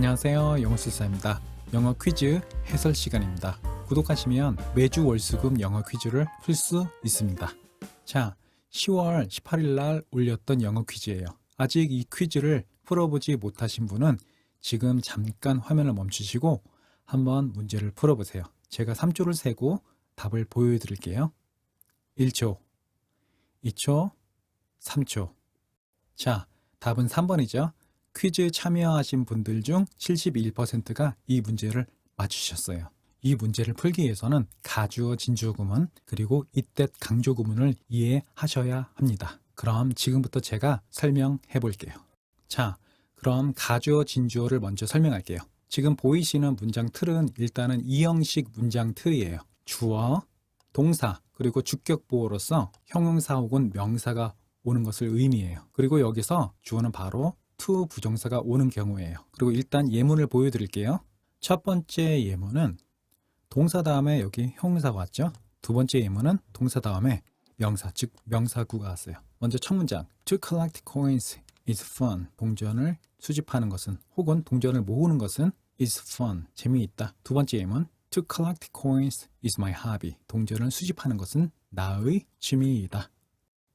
안녕하세요. 영어술사입니다. 영어 퀴즈 해설 시간입니다. 구독하시면 매주 월수금 영어 퀴즈를 풀 수 있습니다. 자, 10월 18일 날 올렸던 영어 퀴즈예요. 아직 이 퀴즈를 풀어보지 못하신 분은 지금 잠깐 화면을 멈추시고 한번 문제를 풀어보세요. 제가 3초를 세고 답을 보여드릴게요. 1초, 2초, 3초. 자, 답은 3번이죠. 퀴즈 참여하신 분들 중 71%가 이 문제를 맞추셨어요. 이 문제를 풀기 위해서는 가주어 진주어 구문 그리고 이때 강조 구문을 이해하셔야 합니다. 그럼 지금부터 제가 설명해 볼게요. 자, 그럼 가주어 진주어를 먼저 설명할게요. 지금 보이시는 문장 틀은 일단은 이형식 문장 틀이에요. 주어, 동사, 그리고 주격 보호로서 형용사 혹은 명사가 오는 것을 의미해요. 그리고 여기서 주어는 바로 to 부정사가 오는 경우예요. 그리고 일단 예문을 보여드릴게요. 첫 번째 예문은 동사 다음에 여기 형용사가 왔죠. 두 번째 예문은 동사 다음에 명사, 즉 명사구가 왔어요. 먼저 첫 문장 To collect coins is fun. 동전을 수집하는 것은 혹은 동전을 모으는 것은 is fun. 재미있다. 두 번째 예문 To collect coins is my hobby. 동전을 수집하는 것은 나의 취미이다.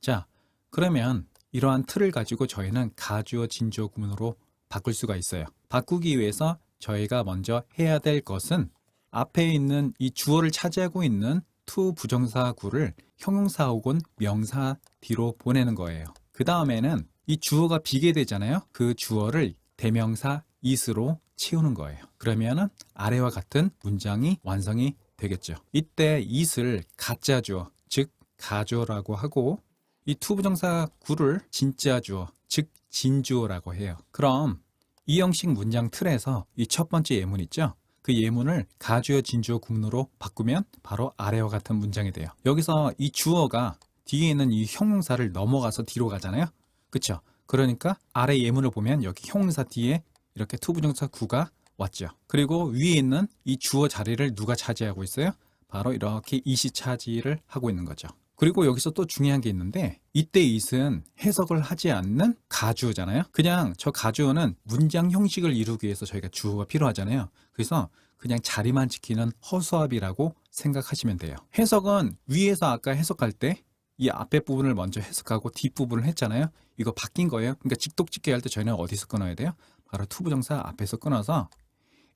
자, 그러면 이러한 틀을 가지고 저희는 가주어 진주어 구문으로 바꿀 수가 있어요. 바꾸기 위해서 저희가 먼저 해야 될 것은 앞에 있는 이 주어를 차지하고 있는 to 부정사구를 형용사 혹은 명사 뒤로 보내는 거예요. 그 다음에는 이 주어가 비게 되잖아요. 그 주어를 대명사 is로 채우는 거예요. 그러면은 아래와 같은 문장이 완성이 되겠죠. 이때 is를 가짜 주어, 즉 가주어라고 하고 이 투부정사 구를 진짜 주어, 즉 진주어라고 해요. 그럼 이 형식 문장 틀에서 이 첫 번째 예문 있죠? 그 예문을 가주어 진주어 구문으로 바꾸면 바로 아래와 같은 문장이 돼요. 여기서 이 주어가 뒤에 있는 이 형용사를 넘어가서 뒤로 가잖아요. 그쵸? 그러니까 아래 예문을 보면 여기 형용사 뒤에 이렇게 투부정사 구가 왔죠. 그리고 위에 있는 이 주어 자리를 누가 차지하고 있어요? 바로 이렇게 이시 차지를 하고 있는 거죠. 그리고 여기서 또 중요한 게 있는데 이때 it은 해석을 하지 않는 가주어잖아요. 그냥 저 가주어는 문장 형식을 이루기 위해서 저희가 주어가 필요하잖아요. 그래서 그냥 자리만 지키는 허수아비라고 생각하시면 돼요. 해석은 위에서 아까 해석할 때 이 앞에 부분을 먼저 해석하고 뒷부분을 했잖아요. 이거 바뀐 거예요. 그러니까 직독직계 할 때 저희는 어디서 끊어야 돼요? 바로 투부정사 앞에서 끊어서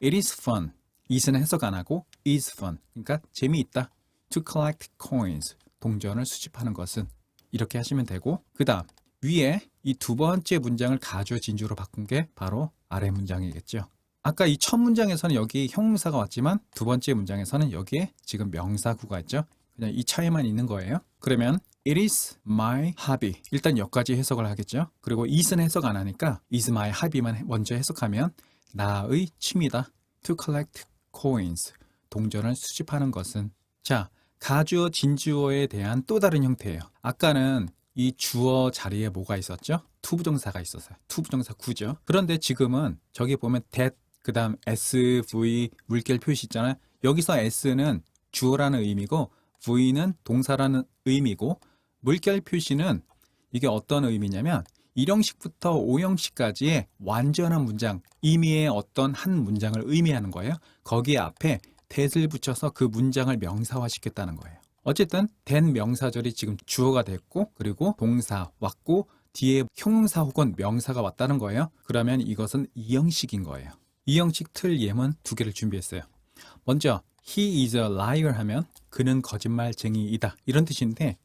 It is fun. it은 해석 안 하고 is fun. 그러니까 재미있다. To collect coins. 동전을 수집하는 것은 이렇게 하시면 되고 그 다음 위에 이 두 번째 문장을 가주어 진주로 바꾼 게 바로 아래 문장이겠죠. 아까 이 첫 문장에서는 여기 형용사가 왔지만 두 번째 문장에서는 여기에 지금 명사구가 있죠. 그냥 이 차이만 있는 거예요. 그러면 It is my hobby. 일단 여기까지 해석을 하겠죠. 그리고 it은 해석 안 하니까 is my hobby만 먼저 해석하면 나의 취미다. To collect coins. 동전을 수집하는 것은 자 가주어 진주어에 대한 또 다른 형태예요. 아까는 이 주어 자리에 뭐가 있었죠? 투부정사가 있었어요. 투부정사 구죠. 그런데 지금은 저기 보면 that 그 다음 sv 물결 표시 있잖아요. 여기서 s는 주어라는 의미고 v는 동사라는 의미고 물결 표시는 이게 어떤 의미냐면 1형식부터 5형식까지의 완전한 문장, 의미의 어떤 한 문장을 의미하는 거예요. 거기에 앞에 that을 붙여서 그 문장을 명사화시켰다는 거예요. 어쨌든 된 명사절이 지금 주어가 됐고 그리고 동사 왔고 뒤에 형용사 혹은 명사가 왔다는 거예요. 그러면 이것은 이형식인 거예요. 이형식 틀 예문 두 개를 준비했어요. 먼저 he is a liar 하면 그는 거짓말쟁이이다 이런 뜻인데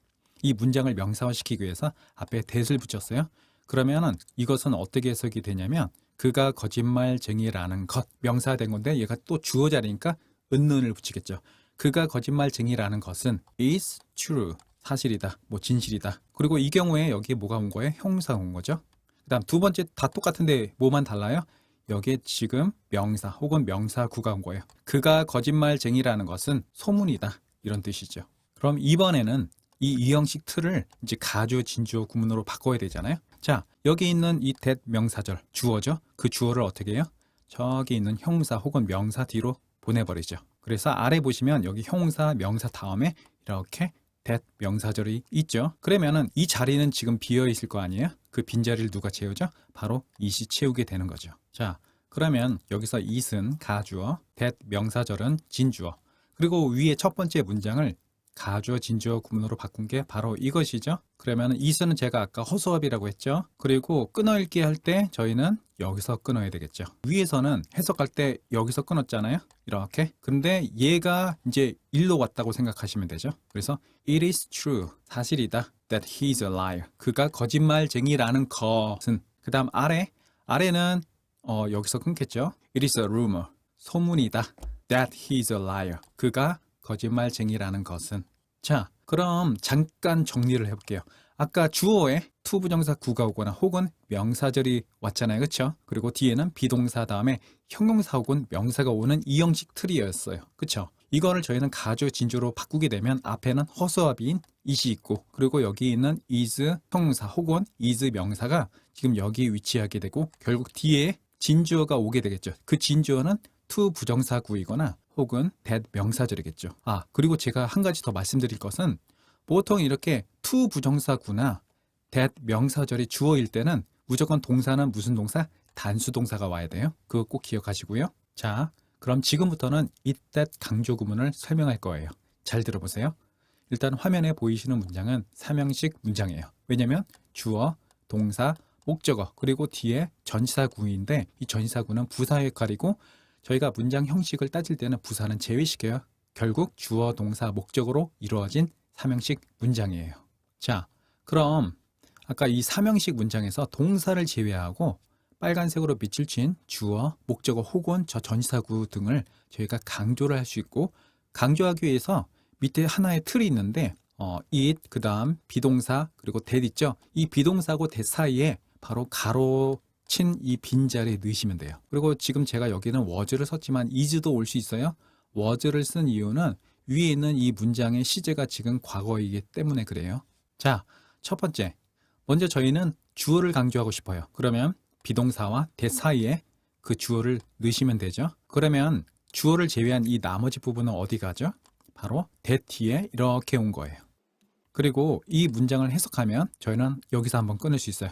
이 문장을 명사화시키기 위해서 앞에 that을 붙였어요. 그러면은 이것은 어떻게 해석이 되냐면 그가 거짓말쟁이라는 것 명사된 건데 얘가 또 주어 자리니까 은는을 붙이겠죠. 그가 거짓말쟁이라는 것은 is true 사실이다, 뭐 진실이다. 그리고 이 경우에 여기에 뭐가 온 거예요? 형사가 온 거죠. 그다음 두 번째 다 똑같은데 뭐만 달라요? 여기에 지금 명사 혹은 명사구가 온 거예요. 그가 거짓말쟁이라는 것은 소문이다 이런 뜻이죠. 그럼 이번에는 이 이형식 틀을 이제 가주어 진주어 구문으로 바꿔야 되잖아요. 자 여기 있는 이 that 명사절 주어죠. 그 주어를 어떻게 해요? 저기 있는 형사 혹은 명사 뒤로 보내버리죠. 그래서 아래 보시면 여기 형용사, 명사 다음에 이렇게 that 명사절이 있죠. 그러면은 이 자리는 지금 비어 있을 거 아니에요? 그 빈자리를 누가 채우죠? 바로 it이 채우게 되는 거죠. 자, 그러면 여기서 it은 가주어, that 명사절은 진주어. 그리고 위에 첫 번째 문장을 가주어, 진주어 구문으로 바꾼 게 바로 이것이죠. 그러면 it은 제가 아까 허수아비라고 했죠. 그리고 끊어읽기 할 때 저희는 여기서 끊어야 되겠죠. 위에서는 해석할 때 여기서 끊었잖아요. 이렇게. 근데 얘가 이제 일로 왔다고 생각하시면 되죠. 그래서 it is true. 사실이다. that he is a liar. 그가 거짓말쟁이라는 것은 그 다음 아래 아래는 어, 여기서 끊겠죠. It is a rumor. 소문이다. That he is a liar. 그가 거짓말쟁이라는 것은. 자, 그럼 잠깐 정리를 해볼게요. 아까 주어에 투부정사 구가 오거나 혹은 명사절이 왔잖아요. 그쵸? 그리고 뒤에는 비동사 다음에 형용사 혹은 명사가 오는 이 형식 트리였어요. 그쵸? 이거를 저희는 가주 진주로 바꾸게 되면 앞에는 허수아비인 it이 있고 그리고 여기 있는 is 형용사 혹은 is 명사가 지금 여기 위치하게 되고 결국 뒤에 진주어가 오게 되겠죠. 그 진주어는 to 부정사구이거나 혹은 that 명사절이겠죠. 아, 그리고 제가 한 가지 더 말씀드릴 것은 보통 이렇게 to 부정사구나 that 명사절이 주어일 때는 무조건 동사는 무슨 동사? 단수 동사가 와야 돼요. 그거 꼭 기억하시고요. 자, 그럼 지금부터는 it that 강조 구문을 설명할 거예요. 잘 들어보세요. 일단 화면에 보이시는 문장은 삼형식 문장이에요. 왜냐면 주어, 동사, 목적어 그리고 뒤에 전치사구인데 이 전치사구는 부사 역할이고 저희가 문장 형식을 따질 때는 부사는 제외시켜요. 결국 주어, 동사, 목적으로 이루어진 삼형식 문장이에요. 자, 그럼 아까 이 삼형식 문장에서 동사를 제외하고 빨간색으로 빛을 친 주어, 목적어 혹은 저 전치사구 등을 저희가 강조를 할 수 있고 강조하기 위해서 밑에 하나의 틀이 있는데 어, it, 그 다음 비동사, 그리고 that 있죠? 이 비동사하고 that 사이에 바로 가로 친 이 빈자리에 넣으시면 돼요. 그리고 지금 제가 여기는 was를 썼지만 is도 올 수 있어요. was를 쓴 이유는 위에 있는 이 문장의 시제가 지금 과거이기 때문에 그래요. 자, 첫 번째. 먼저 저희는 주어를 강조하고 싶어요. 그러면 비동사와 that 사이에 그 주어를 넣으시면 되죠. 그러면 주어를 제외한 이 나머지 부분은 어디 가죠? 바로 that 뒤에 이렇게 온 거예요. 그리고 이 문장을 해석하면 저희는 여기서 한번 끊을 수 있어요.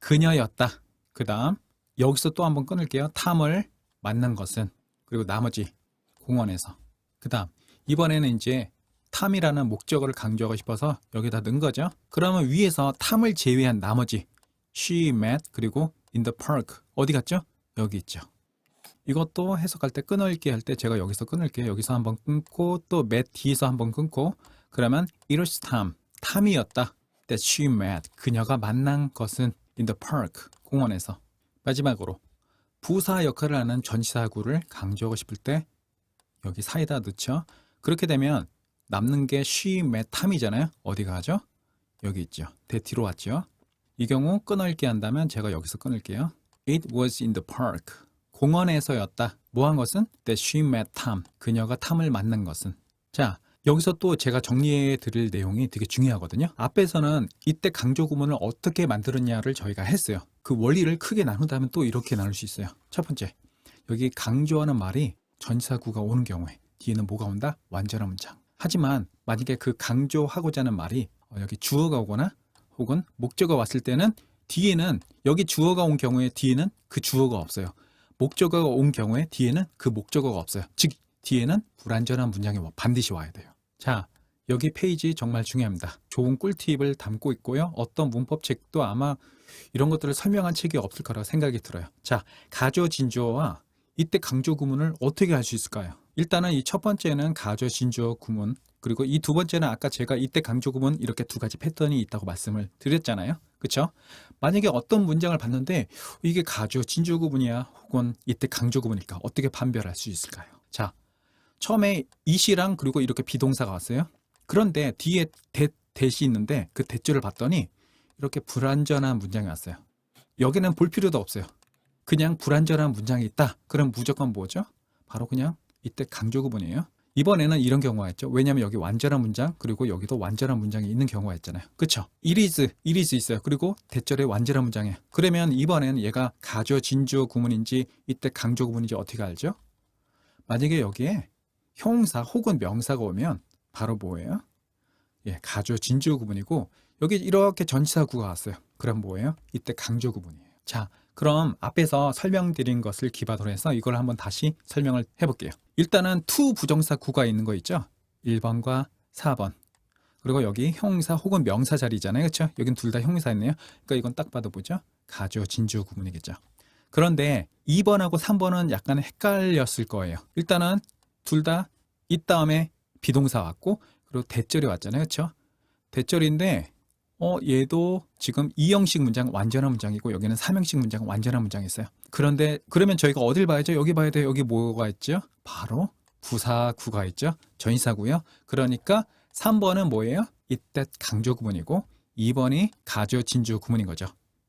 그녀였다. 그 다음 여기서 또 한번 끊을게요. 탐을 만난 것은 그리고 나머지 공원에서 그 다음 이번에는 이제 탐이라는 목적어를 강조하고 싶어서 여기다 넣은 거죠. 그러면 위에서 탐을 제외한 나머지 she met 그리고 in the park 어디 갔죠? 여기 있죠. 이것도 해석할 때 끊어읽기 할때 제가 여기서 끊을게요. 여기서 한번 끊고 또 met 뒤에서 한번 끊고 그러면 it was Tom 탐이었다. that she met 그녀가 만난 것은 in the park 공원에서 마지막으로 부사 역할을 하는 전치사구를 강조하고 싶을 때 여기 사이다 넣죠. 그렇게 되면 남는 게 she met 탐이잖아요. 어디 가죠? 여기 있죠. 대티로 왔죠. 이 경우 끊어읽기 한다면 제가 여기서 끊을게요. It was in the park. 공원에서였다. 뭐 한 것은? That she met Tom. 그녀가 탐을 만난 것은. 자, 여기서 또 제가 정리해 드릴 내용이 되게 중요하거든요. 앞에서는 이때 강조 구문을 어떻게 만들었냐를 저희가 했어요. 그 원리를 크게 나눈다면 또 이렇게 나눌 수 있어요. 첫 번째, 여기 강조하는 말이 전치사구가 오는 경우에 뒤에는 뭐가 온다? 완전한 문장. 하지만 만약에 그 강조하고자 하는 말이 어, 여기 주어가 오거나 혹은 목적어가 왔을 때는 뒤에는 여기 주어가 온 경우에 뒤에는 그 주어가 없어요. 목적어가 온 경우에 뒤에는 그 목적어가 없어요. 즉 뒤에는 불완전한 문장이 와- 반드시 와야 돼요. 자, 여기 페이지 정말 중요합니다. 좋은 꿀팁을 담고 있고요. 어떤 문법 책도 아마 이런 것들을 설명한 책이 없을 거라고 생각이 들어요. 자, 가조 진주어와 이때 강조 구문을 어떻게 할 수 있을까요? 일단은 이 첫 번째는 가조 진주어 구문 그리고 이 두 번째는 아까 제가 이때 강조 구문 이렇게 두 가지 패턴이 있다고 말씀을 드렸잖아요. 그렇죠? 만약에 어떤 문장을 봤는데 이게 가조 진주어 구문이야 혹은 이때 강조 구문일까 어떻게 판별할 수 있을까요? 자, 처음에 이시랑 그리고 이렇게 비동사가 왔어요. 그런데 뒤에 대, 대시 있는데 그 대줄을 봤더니 이렇게 불완전한 문장이 왔어요. 여기는 볼 필요도 없어요. 그냥 불완전한 문장이 있다. 그럼 무조건 뭐죠? 바로 그냥 이때 강조 구문이에요. 이번에는 이런 경우가 있죠. 왜냐하면 여기 완전한 문장 그리고 여기도 완전한 문장이 있는 경우가 있잖아요. is, it is 있어요. 그리고 대절에 완전한 문장이에요. 그러면 이번에는 얘가 가조, 진주어 구문인지 이때 강조 구문인지 어떻게 알죠? 만약에 여기에 형사 혹은 명사가 오면 바로 뭐예요? 예, 가조, 진주어 구문이고 여기 이렇게 전치사 구가 왔어요. 그럼 뭐예요? 이때 강조 구문이에요. 자, 그럼 앞에서 설명드린 것을 기반으로 해서 이걸 한번 다시 설명을 해볼게요. 일단은 투 부정사 구가 있는 거 있죠? 1번과 4번. 그리고 여기 형사 혹은 명사 자리잖아요. 그렇죠? 여긴 둘 다 형사였네요. 그러니까 이건 딱 봐도 보죠? 가주, 진주 구문이겠죠. 그런데 2번하고 3번은 약간 헷갈렸을 거예요. 일단은 둘 다 이 다음에 비동사 왔고 그리고 대절이 왔잖아요. 그렇죠? 대절인데 어 얘도 지금 이형식 문장 완전한 문장이고 여기는 삼형식 문장 완전한 문장이 있어요. 그런데 그러면 저희가 어딜 봐야죠? 여기 봐야 돼요. 여기 뭐가 있죠? 바로 부사구가 있죠. 전사구요. 그러니까 3번은 뭐예요? 이때 강조 구문이고 2번이 가조 진주 구문인 거죠.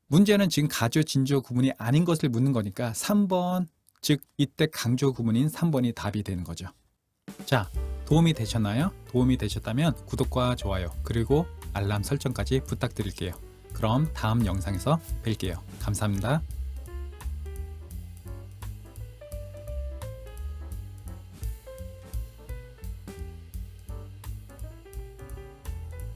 문제는 지금 가조 진주 구문이 아닌 것을 묻는 거니까 3번 즉 이때 강조 구문인 3번이 답이 되는 거죠. 자, 도움이 되셨나요? 도움이 되셨다면 구독과 좋아요 그리고 알람 설정까지 부탁드릴게요. 그럼 다음 영상에서 뵐게요. 감사합니다.